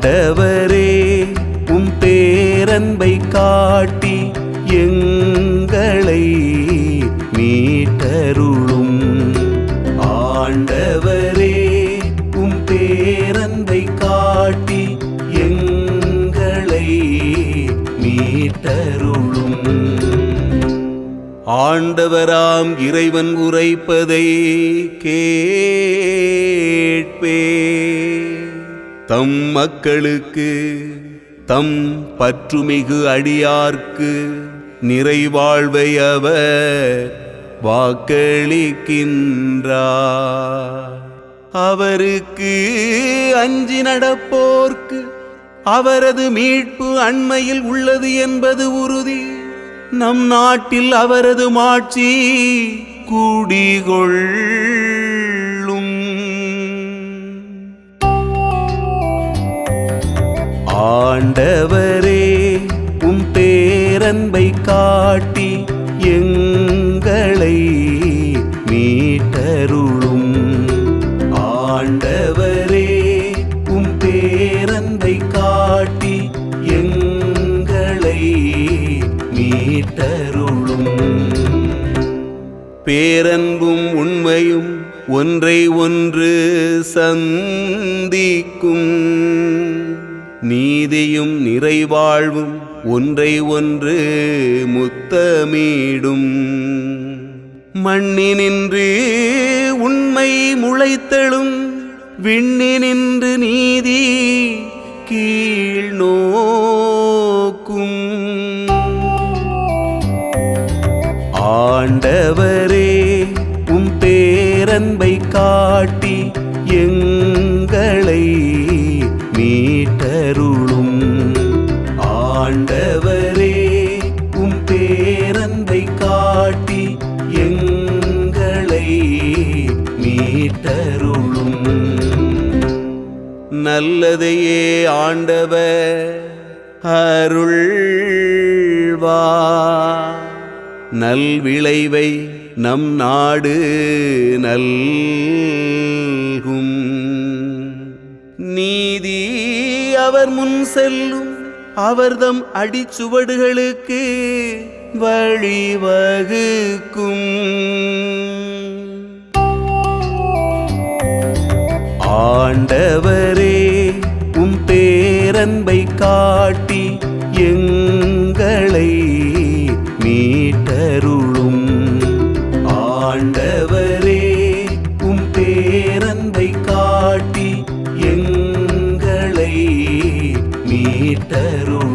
ஆண்டவரே உம் பேரன்பை காட்டி எங்களை மீட்டருளும். ஆண்டவரே உம் பேரன்பை காட்டி எங்களை மீட்டருளும். ஆண்டவராம் இறைவன் உரைப்பதை கேட்பே. தம் மக்களுக்கு தம் பற்றுமிகு அடியார்க்கு நிறைவாழ்வை அவர் வாக்களிக்கின்றார். அவருக்கு அஞ்சி நடப்போர்க்கு அவரது மீட்பு அண்மையில் உள்ளது என்பது உறுதி. நம் நாட்டில் அவரது மாட்சி குடிகொள்ளும் பேரன்பை காட்டி எங்களை மீட்டருளும். ஆண்டவரே உம் பேரன்பை காட்டி எங்களை மீட்டருளும். பேரன்பும் உண்மையும் ஒன்றை ஒன்று சந்திக்கும். நீதியும் நிறைவாழ்வும் ஒன்றை ஒன்று முத்தமீடும். மண்ணினின்று உண்மை முளைத்தெழும். விண்ணினின்று நீதி கீழ் நோக்கும். ஆண்டவரே உம் பேரன்பை காட்டி எங்களை மீட்டருளும். ஆண்டவரே உம் பேரன்பை காட்டி எங்களை மீட்டருளும். நல்லதையே ஆண்டவர் அருள்வா நல்விளைவை நம் நாடு நல்கும். நீதி அவர் முன் செல்லும். அவர்தம் அடிச்சுவடுகளுக்கு வழிவகுக்கும் ஆண்டவரே உம் பேரன்பை காட்டி எங்களை எங்களை மீட்டருளும்